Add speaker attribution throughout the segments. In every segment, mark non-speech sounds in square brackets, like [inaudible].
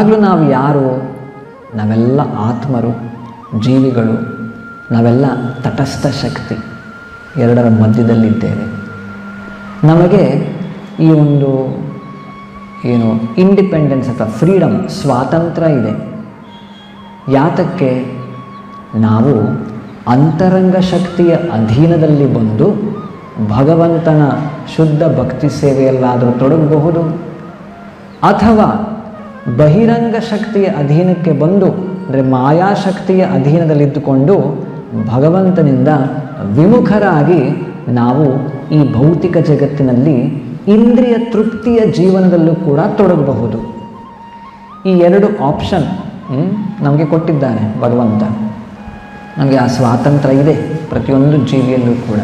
Speaker 1: ಆಗಲೂ ನಾವು ಯಾರು? ನಾವೆಲ್ಲ ಆತ್ಮರು, ಜೀವಿಗಳು, ನಾವೆಲ್ಲ ತಟಸ್ಥ ಶಕ್ತಿ ಎರಡರ ಮಧ್ಯದಲ್ಲಿದ್ದೇವೆ. ನಮಗೆ ಈ ಒಂದು ಏನು ಇಂಡಿಪೆಂಡೆನ್ಸ್ ಅಥವಾ ಫ್ರೀಡಮ್ ಸ್ವಾತಂತ್ರ್ಯ ಇದೆ. ಯಾತಕ್ಕೆ? ನಾವು ಅಂತರಂಗ ಶಕ್ತಿಯ ಅಧೀನದಲ್ಲಿ ಬಂದು ಭಗವಂತನ ಶುದ್ಧ ಭಕ್ತಿ ಸೇವೆಯಲ್ಲಾದರೂ ತೊಡಗಬಹುದು? ಅಥವಾ ಬಹಿರಂಗ ಶಕ್ತಿಯ ಅಧೀನಕ್ಕೆ ಬಂದು, ಅಂದರೆ ಮಾಯಾಶಕ್ತಿಯ ಅಧೀನದಲ್ಲಿದ್ದುಕೊಂಡು ಭಗವಂತನಿಂದ ವಿಮುಖರಾಗಿ ನಾವು ಈ ಭೌತಿಕ ಜಗತ್ತಿನಲ್ಲಿ ಇಂದ್ರಿಯ ತೃಪ್ತಿಯ ಜೀವನದಲ್ಲೂ ಕೂಡ ತೊಡಗಬಹುದು. ಈ ಎರಡು ಆಪ್ಷನ್ ನಮಗೆ ಕೊಟ್ಟಿದ್ದಾನೆ ಭಗವಂತ. ನಮಗೆ ಆ ಸ್ವಾತಂತ್ರ್ಯ ಇದೆ ಪ್ರತಿಯೊಂದು ಜೀವಿಯಲ್ಲೂ ಕೂಡ.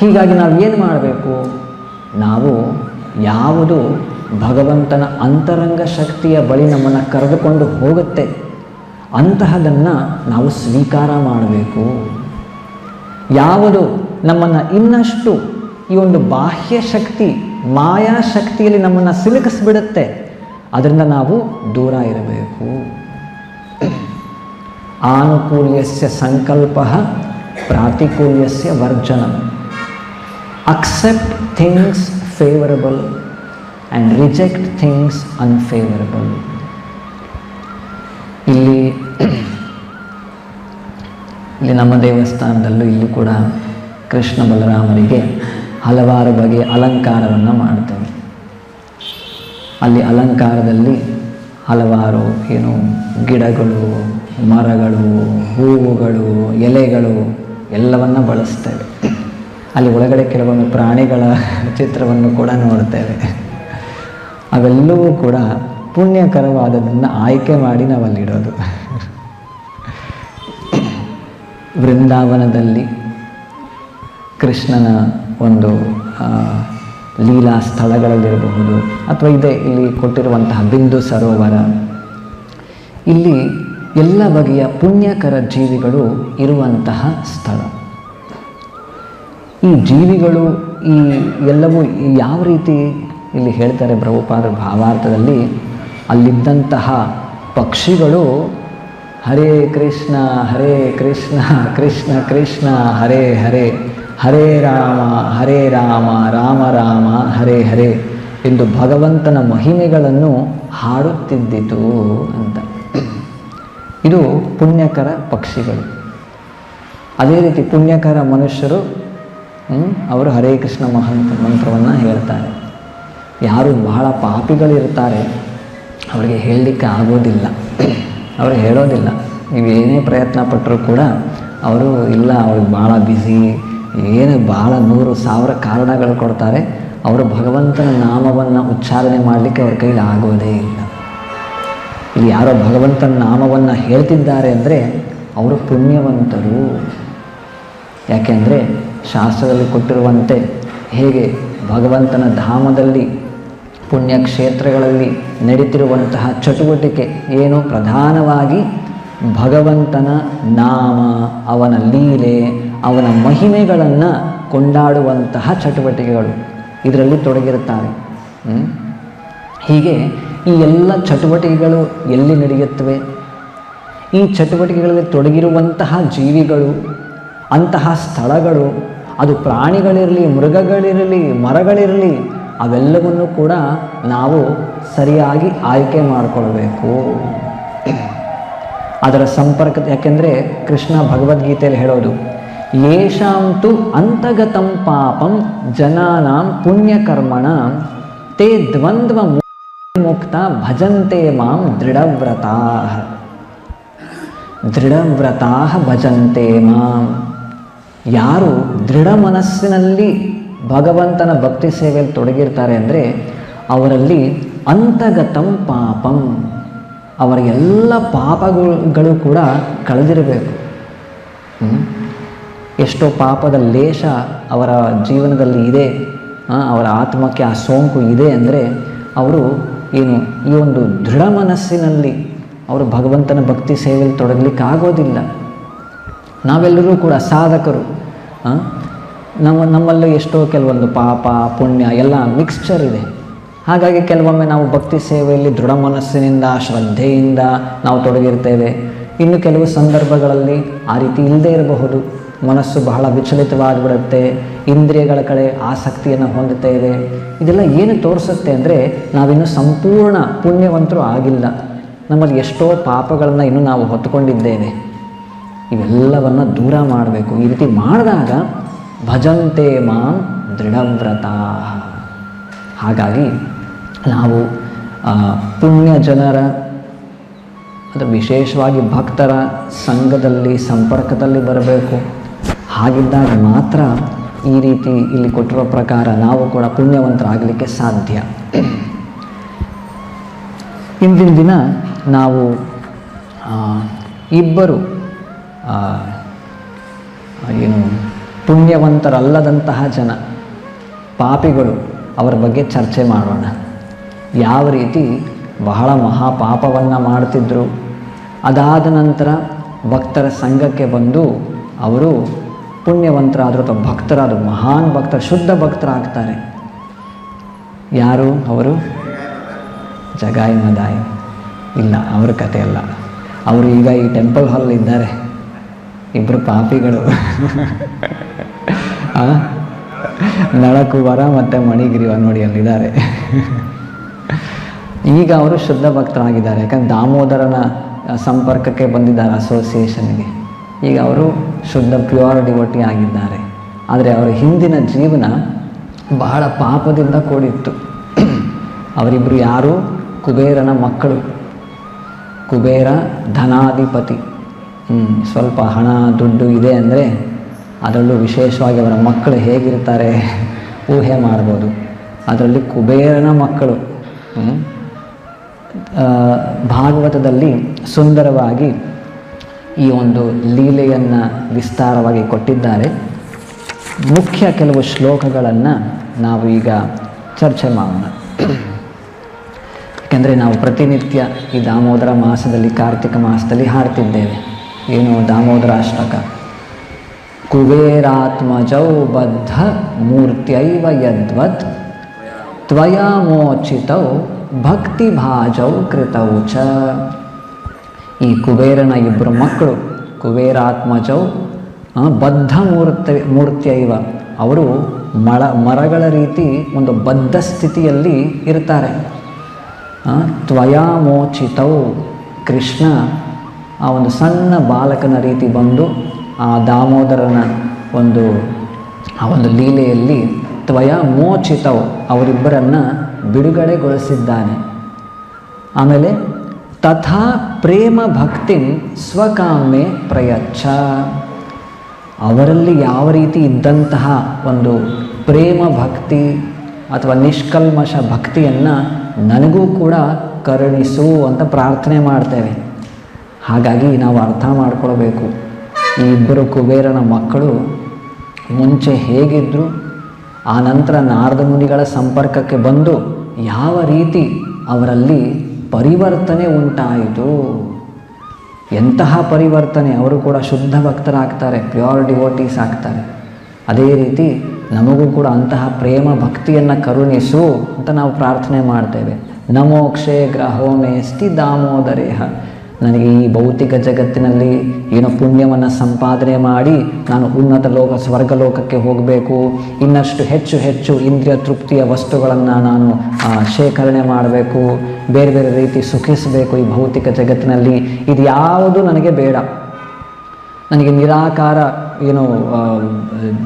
Speaker 1: ಹೀಗಾಗಿ ನಾವು ಏನು ಮಾಡಬೇಕು? ನಾವು ಯಾವುದು ಭಗವಂತನ ಅಂತರಂಗ ಶಕ್ತಿಯ ಬಳಿ ನಮ್ಮನ್ನು ಕರೆದುಕೊಂಡು ಹೋಗುತ್ತೆ. ಅಂತಹದನ್ನು ನಾವು ಸ್ವೀಕಾರ ಮಾಡಬೇಕು. ಯಾವುದು ನಮ್ಮನ್ನು ಇನ್ನಷ್ಟು ಈ ಒಂದು ಬಾಹ್ಯ ಶಕ್ತಿ, ಮಾಯಾ ಶಕ್ತಿಯಲ್ಲಿ ನಮ್ಮನ್ನು ಸಿಲುಕಿಸ್ಬಿಡುತ್ತೆ. ಅದರಿಂದ ನಾವು ದೂರ ಇರಬೇಕು. ಆನುಕೂಲ್ಯಸ್ಯ ಸಂಕಲ್ಪ ಪ್ರಾತಿಕೂಲ್ಯಸ್ಯ ವರ್ಜನ. Accept things favourable and reject things unfavourable ಇಲ್ಲಿ [clears throat] ಇಲ್ಲಿ ನಮ್ಮ ದೇವಸ್ಥಾನದಲ್ಲೂ ಇಲ್ಲಿ ಕೂಡ ಕೃಷ್ಣ ಬಲರಾಮರಿಗೆ ಹಲವಾರು ಬಗೆಯ ಅಲಂಕಾರವನ್ನು ಮಾಡ್ತೇವೆ. ಅಲ್ಲಿ ಅಲಂಕಾರದಲ್ಲಿ ಹಲವಾರು ಏನು ಗಿಡಗಳು, ಮರಗಳು, ಹೂವುಗಳು, ಎಲೆಗಳು ಎಲ್ಲವನ್ನು ಬಳಸ್ತೇವೆ. ಅಲ್ಲಿ ಒಳಗಡೆ ಕೆಲವೊಂದು ಪ್ರಾಣಿಗಳ ಚಿತ್ರವನ್ನು ಕೂಡ ನೋಡ್ತೇವೆ. ಅವೆಲ್ಲವೂ ಕೂಡ ಪುಣ್ಯಕರವಾದದನ್ನು ಆಯ್ಕೆ ಮಾಡಿ ನಾವಲ್ಲಿಡೋದು. ವೃಂದಾವನದಲ್ಲಿ ಕೃಷ್ಣನ ಒಂದು ಲೀಲಾ ಸ್ಥಳಗಳಲ್ಲಿರಬಹುದು ಅಥವಾ ಇದೆ, ಇಲ್ಲಿ ಕೊಟ್ಟಿರುವಂತಹ ಬಿಂದು ಸರೋವರ. ಇಲ್ಲಿ ಎಲ್ಲ ಬಗೆಯ ಪುಣ್ಯಕರ ಜೀವಿಗಳು ಇರುವಂತಹ ಸ್ಥಳ. ಈ ಜೀವಿಗಳು ಈ ಎಲ್ಲವೂ ಯಾವ ರೀತಿ ಇಲ್ಲಿ ಹೇಳ್ತಾರೆ ಪ್ರಭುಪಾದ ಭಾವಾರ್ಥದಲ್ಲಿ, ಅಲ್ಲಿದ್ದಂತಹ ಪಕ್ಷಿಗಳು ಹರೇ ಕೃಷ್ಣ ಹರೇ ಕೃಷ್ಣ ಕೃಷ್ಣ ಕೃಷ್ಣ, ಹರೇ ಹರೇ ಹರೇ ರಾಮ ಹರೇ ರಾಮ ರಾಮ ರಾಮ, ಹರೇ ಹರೇ ಎಂದು ಭಗವಂತನ ಮಹಿಮೆಗಳನ್ನು ಹಾಡುತ್ತಿದ್ದಿತು ಅಂತ. ಇದು ಪುಣ್ಯಕರ ಪಕ್ಷಿಗಳು. ಅದೇ ರೀತಿ ಪುಣ್ಯಕರ ಮನುಷ್ಯರು ಅವರು ಹರೇ ಕೃಷ್ಣ ಮಹಂತ ಮಂತ್ರವನ್ನು ಹೇಳ್ತಾರೆ. ಯಾರು ಬಹಳ ಪಾಪಿಗಳಿರ್ತಾರೆ ಅವರಿಗೆ ಹೇಳಲಿಕ್ಕೆ ಆಗೋದಿಲ್ಲ. ಅವರು ಹೇಳೋದಿಲ್ಲ. ನೀವು ಏನೇ ಪ್ರಯತ್ನ ಪಟ್ಟರೂ ಕೂಡ ಅವರು ಇಲ್ಲ, ಅವ್ರಿಗೆ ಭಾಳ ಬ್ಯುಸಿ ಏನು ಭಾಳ ನೂರು ಸಾವಿರ ಕಾರಣಗಳು ಕೊಡ್ತಾರೆ. ಅವರು ಭಗವಂತನ ನಾಮವನ್ನು ಉಚ್ಚಾರಣೆ ಮಾಡಲಿಕ್ಕೆ ಅವ್ರ ಕೈಲಿ ಆಗೋದೇ ಇಲ್ಲ. ಇಲ್ಲಿ ಯಾರೋ ಭಗವಂತನ ನಾಮವನ್ನು ಹೇಳ್ತಿದ್ದಾರೆ ಅಂದರೆ ಅವರು ಪುಣ್ಯವಂತರು. ಯಾಕೆಂದರೆ ಶಾಸ್ತ್ರದಲ್ಲಿ ಕೊಟ್ಟಿರುವಂತೆ ಹೇಗೆ ಭಗವಂತನ ಧಾಮದಲ್ಲಿ ಪುಣ್ಯಕ್ಷೇತ್ರಗಳಲ್ಲಿ ನಡೀತಿರುವಂತಹ ಚಟುವಟಿಕೆ ಏನು? ಪ್ರಧಾನವಾಗಿ ಭಗವಂತನ ನಾಮ, ಅವನ ಲೀಲೆ, ಅವನ ಮಹಿಮೆಗಳನ್ನು ಕೊಂಡಾಡುವಂತಹ ಚಟುವಟಿಕೆಗಳು ಇದರಲ್ಲಿ ತೊಡಗಿರುತ್ತಾರೆ. ಹೀಗೆ ಈ ಎಲ್ಲ ಚಟುವಟಿಕೆಗಳು ಎಲ್ಲಿ ನಡೆಯುತ್ತವೆ? ಈ ಚಟುವಟಿಕೆಗಳಲ್ಲಿ ತೊಡಗಿರುವಂತಹ ಜೀವಿಗಳು, ಅಂತಹ ಸ್ಥಳಗಳು, ಅದು ಪ್ರಾಣಿಗಳಿರಲಿ, ಮೃಗಗಳಿರಲಿ, ಮರಗಳಿರಲಿ ಅವೆಲ್ಲವನ್ನು ಕೂಡ ನಾವು ಸರಿಯಾಗಿ ಆಯ್ಕೆ ಮಾಡಿಕೊಳ್ಬೇಕು. ಅದರ ಸಂಪರ್ಕ, ಯಾಕೆಂದರೆ ಕೃಷ್ಣ ಭಗವದ್ಗೀತೆಯಲ್ಲಿ ಹೇಳೋದು ಯೇಷಾಂತು ಅಂತಗತಂ ಪಾಪಂ ಜನಾನಾಂ ಪುಣ್ಯಕರ್ಮಣ, ತೇ ದ್ವಂದ್ವ ಮುಕ್ತ ಭಜಂತೆ ಮಾಂ ದೃಢವ್ರತಾ. ದೃಢವ್ರತಾ ಭಜಂತೆ ಮಾಂ. ಯಾರು ದೃಢ ಮನಸ್ಸಿನಲ್ಲಿ ಭಗವಂತನ ಭಕ್ತಿ ಸೇವೆಯಲ್ಲಿ ತೊಡಗಿರ್ತಾರೆ ಅಂದರೆ ಅವರಲ್ಲಿ ಅಂತಗತಂ ಪಾಪಂ ಅವರ ಎಲ್ಲ ಪಾಪಗಳು ಕೂಡ ಕಳೆದಿರಬೇಕು? ಎಷ್ಟೋ ಪಾಪದ ಲೇಷ ಅವರ ಜೀವನದಲ್ಲಿ ಇದೆ ಅವರ ಆತ್ಮಕ್ಕೆ ಆ ಸೋಂಕು ಇದೆ ಅಂದರೆ ಅವರು ಏನು, ಈ ಒಂದು ದೃಢ ಮನಸ್ಸಿನಲ್ಲಿ ಅವರು ಭಗವಂತನ ಭಕ್ತಿ ಸೇವೆಯಲ್ಲಿ ತೊಡಗಲಿಕ್ಕಾಗೋದಿಲ್ಲ ನಾವೆಲ್ಲರೂ ಕೂಡ ಸಾಧಕರು? ನಮ್ಮ, ನಮ್ಮಲ್ಲೂ ಎಷ್ಟೋ ಕೆಲವೊಂದು ಪಾಪ, ಪುಣ್ಯ, ಎಲ್ಲ ಮಿಕ್ಸ್ಚರ್ ಇದೆ. ಹಾಗಾಗಿ ಕೆಲವೊಮ್ಮೆ ನಾವು ಭಕ್ತಿ ಸೇವೆಯಲ್ಲಿ ದೃಢ ಮನಸ್ಸಿನಿಂದ, ಶ್ರದ್ಧೆಯಿಂದ ನಾವು ತೊಡಗಿರ್ತೇವೆ. ಇನ್ನು ಕೆಲವು ಸಂದರ್ಭಗಳಲ್ಲಿ ಆ ರೀತಿ ಇಲ್ಲದೇ ಇರಬಹುದು. ಮನಸ್ಸು ಬಹಳ ವಿಚಲಿತವಾಗಿಬಿಡುತ್ತೆ. ಇಂದ್ರಿಯಗಳ ಕಡೆ ಆಸಕ್ತಿಯನ್ನು ಹೊಂದುತ್ತೇವೆ. ಇದೆಲ್ಲ ಏನು ತೋರಿಸುತ್ತೆ ಅಂದರೆ ನಾವಿನ್ನೂ ಸಂಪೂರ್ಣ ಪುಣ್ಯವಂತರು ಆಗಿಲ್ಲ. ನಮ್ಮಲ್ಲಿ ಎಷ್ಟೋ ಪಾಪಗಳನ್ನು ಇನ್ನೂ ನಾವು ಹೊತ್ತುಕೊಂಡಿದ್ದೇವೆ. ಇವೆಲ್ಲವನ್ನು ದೂರ ಮಾಡಬೇಕು. ಈ ರೀತಿ ಮಾಡಿದಾಗ ಭಜಂತೆ ಮಾಂ ದೃಢವ್ರತ ಹಾಗಾಗಿ ನಾವು ಪುಣ್ಯ ಜನರ, ಅದು ವಿಶೇಷವಾಗಿ ಭಕ್ತರ ಸಂಘದಲ್ಲಿ, ಸಂಪರ್ಕದಲ್ಲಿ ಬರಬೇಕು. ಹಾಗಿದ್ದಾಗ ಮಾತ್ರ ಈ ರೀತಿ ಇಲ್ಲಿ ಕೊಟ್ಟಿರೋ ಪ್ರಕಾರ ನಾವು ಕೂಡ ಪುಣ್ಯವಂತರಾಗಲಿಕ್ಕೆ ಸಾಧ್ಯ. ಇಂದಿನ ದಿನ ನಾವು ಇಬ್ಬರು ಏನು ಪುಣ್ಯವಂತರಲ್ಲದಂತಹ ಜನ, ಪಾಪಿಗಳು ಅವರ ಬಗ್ಗೆ ಚರ್ಚೆ ಮಾಡೋಣ. ಯಾವ ರೀತಿ ಬಹಳ ಮಹಾಪಾಪವನ್ನು ಮಾಡ್ತಿದ್ರು. ಅದಾದ ನಂತರ ಭಕ್ತರ ಸಂಘಕ್ಕೆ ಬಂದು ಅವರು ಪುಣ್ಯವಂತರಾದರು ಅಥವಾ ಭಕ್ತರಾದರು, ಮಹಾನ್ ಭಕ್ತ ಶುದ್ಧ ಭಕ್ತರಾಗ್ತಾರೆ. ಯಾರು ಅವರು? ಜಗಾಯಿ ಮದಾಯಿ. ಇಲ್ಲ, ಅವ್ರ ಕತೆ ಅಲ್ಲ. ಅವರು ಈಗ ಈ ಟೆಂಪಲ್ ಹಾಲ್ ಇದ್ದಾರೆ. ಇಬ್ಬರು ಪಾಪಿಗಳು. [laughs] ಆ? ನಳಕುವರ ಮತ್ತು ಮಣಿಗಿರಿ ನೋಡಿ ಅಲ್ಲಿದ್ದಾರೆ ಈಗ ಅವರು ಶುದ್ಧ ಭಕ್ತರಾಗಿದ್ದಾರೆ, ಯಾಕಂದ್ರೆ ದಾಮೋದರನ ಸಂಪರ್ಕಕ್ಕೆ ಬಂದಿದ್ದಾರೆ ಅಸೋಸಿಯೇಷನ್ಗೆ ಈಗ ಅವರು ಶುದ್ಧ ಪ್ಯೂರ್ ಡಿವೋಟಿ ಆಗಿದ್ದಾರೆ. ಆದರೆ ಅವರ ಹಿಂದಿನ ಜೀವನ ಬಹಳ ಪಾಪದಿಂದ ಕೂಡಿತ್ತು. ಅವರಿಬ್ಬರು ಯಾರು? ಕುಬೇರನ ಮಕ್ಕಳು. ಕುಬೇರ ಧನಾಧಿಪತಿ. ಸ್ವಲ್ಪ ಹಣ, ದುಡ್ಡು ಇದೆ ಅಂದರೆ ಅದರಲ್ಲೂ ವಿಶೇಷವಾಗಿ ಅವರ ಮಕ್ಕಳು ಹೇಗಿರ್ತಾರೆ ಊಹೆ ಮಾಡ್ಬೋದು. ಅದರಲ್ಲಿ ಕುಬೇರನ ಮಕ್ಕಳು ಭಾಗವತದಲ್ಲಿ ಸುಂದರವಾಗಿ ಈ ಒಂದು ಲೀಲೆಯನ್ನು ವಿಸ್ತಾರವಾಗಿ ಕೊಟ್ಟಿದ್ದಾರೆ. ಮುಖ್ಯ ಕೆಲವು ಶ್ಲೋಕಗಳನ್ನು ನಾವು ಈಗ ಚರ್ಚೆ ಮಾಡೋಣ. ಯಾಕೆಂದರೆ ನಾವು ಪ್ರತಿನಿತ್ಯ ಈ ದಾಮೋದರ ಮಾಸದಲ್ಲಿ, ಕಾರ್ತಿಕ ಮಾಸದಲ್ಲಿ ಹಾಡ್ತಿದ್ದೇವೆ. ಏನು ದಾಮೋದರ ಅಷ್ಟಕ? ಕುಬೇರಾತ್ಮಜೌ ಬದ್ಧ ಮೂರ್ತ್ಯೈವ ಯದ್ವತ್ ತ್ವಯಾ ಮೋಚಿತೌ ಭಕ್ತಿಭಾಜೌ ಕೃತೌ ಚ ಈ ಕುಬೇರನ ಇಬ್ಬರು ಮಕ್ಕಳು, ಕುಬೇರಾತ್ಮಜೌ ಬದ್ಧ ಮೂರ್ತಿ ಮೂರ್ತಿಯೈವ, ಅವರು ಮಳ, ಮರಗಳ ರೀತಿ ಒಂದು ಬದ್ಧ ಸ್ಥಿತಿಯಲ್ಲಿ ಇರ್ತಾರೆ. ತ್ವಯಾ ಮೋಚಿತೌ ಕೃಷ್ಣ ಆ ಒಂದು ಸಣ್ಣ ಬಾಲಕನ ರೀತಿ ಬಂದು ಆ ದಾಮೋದರನ ಒಂದು, ಆ ಒಂದು ಲೀಲೆಯಲ್ಲಿ ತ್ವಯ ಮೋಚಿತವು ಅವರಿಬ್ಬರನ್ನು ಬಿಡುಗಡೆಗೊಳಿಸಿದ್ದಾನೆ. ಆಮೇಲೆ, ತಥಾ ಪ್ರೇಮ ಭಕ್ತಿ ಸ್ವಕಾಮೆ ಪ್ರಯಚ್ಛ. ಅವರಲ್ಲಿ ಯಾವ ರೀತಿ ಇದ್ದಂತಹ ಒಂದು ಪ್ರೇಮ ಭಕ್ತಿ ಅಥವಾ ನಿಷ್ಕಲ್ಮಶ ಭಕ್ತಿಯನ್ನು ನನಗೂ ಕೂಡ ಕರುಣಿಸು ಅಂತ ಪ್ರಾರ್ಥನೆ ಮಾಡ್ತೇವೆ. ಹಾಗಾಗಿ ನಾವು ಅರ್ಥ ಮಾಡ್ಕೊಳ್ಬೇಕು. ಈ ಇಬ್ಬರು ಕುಬೇರನ ಮಕ್ಕಳು ಮುಂಚೆ ಹೇಗಿದ್ದರು ಆ ನಂತರ ನಾರದ ಮುನಿಗಳ ಸಂಪರ್ಕಕ್ಕೆ ಬಂದು ಯಾವ ರೀತಿ ಅವರಲ್ಲಿ ಪರಿವರ್ತನೆ ಉಂಟಾಯಿತು? ಎಂತಹ ಪರಿವರ್ತನೆ? ಅವರು ಕೂಡ ಶುದ್ಧ ಭಕ್ತರಾಗ್ತಾರೆ ಪ್ಯೂರ್ ಡಿವೋಟೀಸ್ ಆಗ್ತಾರೆ. ಅದೇ ರೀತಿ ನಮಗೂ ಕೂಡ ಅಂತಹ ಪ್ರೇಮ ಭಕ್ತಿಯನ್ನು ಕರುಣಿಸು ಅಂತ ನಾವು ಪ್ರಾರ್ಥನೆ ಮಾಡ್ತೇವೆ. ನಮೋಕ್ಷೇ ಗ್ರಹೋ ಸ್ತಿ ದಾಮೋದರೇಹ. ನನಗೆ ಈ ಭೌತಿಕ ಜಗತ್ತಿನಲ್ಲಿ ಏನೋ ಪುಣ್ಯವನ್ನು ಸಂಪಾದನೆ ಮಾಡಿ ನಾನು ಉನ್ನತ ಲೋಕ, ಸ್ವರ್ಗಲೋಕಕ್ಕೆ ಹೋಗಬೇಕು. ಇನ್ನಷ್ಟು ಹೆಚ್ಚು ಹೆಚ್ಚು ಇಂದ್ರಿಯ ತೃಪ್ತಿಯ ವಸ್ತುಗಳನ್ನು ನಾನು ಶೇಖರಣೆ ಮಾಡಬೇಕು. ಬೇರೆ ಬೇರೆ ರೀತಿ ಸುಖಿಸಬೇಕು ಈ ಭೌತಿಕ ಜಗತ್ತಿನಲ್ಲಿ. ಇದು ಯಾವುದು ನನಗೆ ಬೇಡ. ನನಗೆ ನಿರಾಕಾರ ಏನು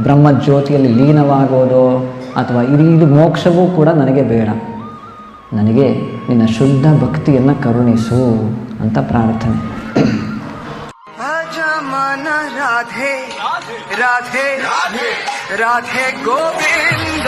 Speaker 1: ಬ್ರಹ್ಮ ಜ್ಯೋತಿಯಲ್ಲಿ ಲೀನವಾಗೋದು ಅಥವಾ ಇದು ಇದು ಮೋಕ್ಷವೂ ಕೂಡ ನನಗೆ ಬೇಡ. ನನಗೆ ನಿನ್ನ ಶುದ್ಧ ಭಕ್ತಿಯನ್ನು ಕರುಣಿಸು ಅಂತ ಪ್ರಾರ್ಥನೆ.
Speaker 2: ರಾಧೆ ರಾಧೆ ರಾಧೆ ಗೋವಿಂದ.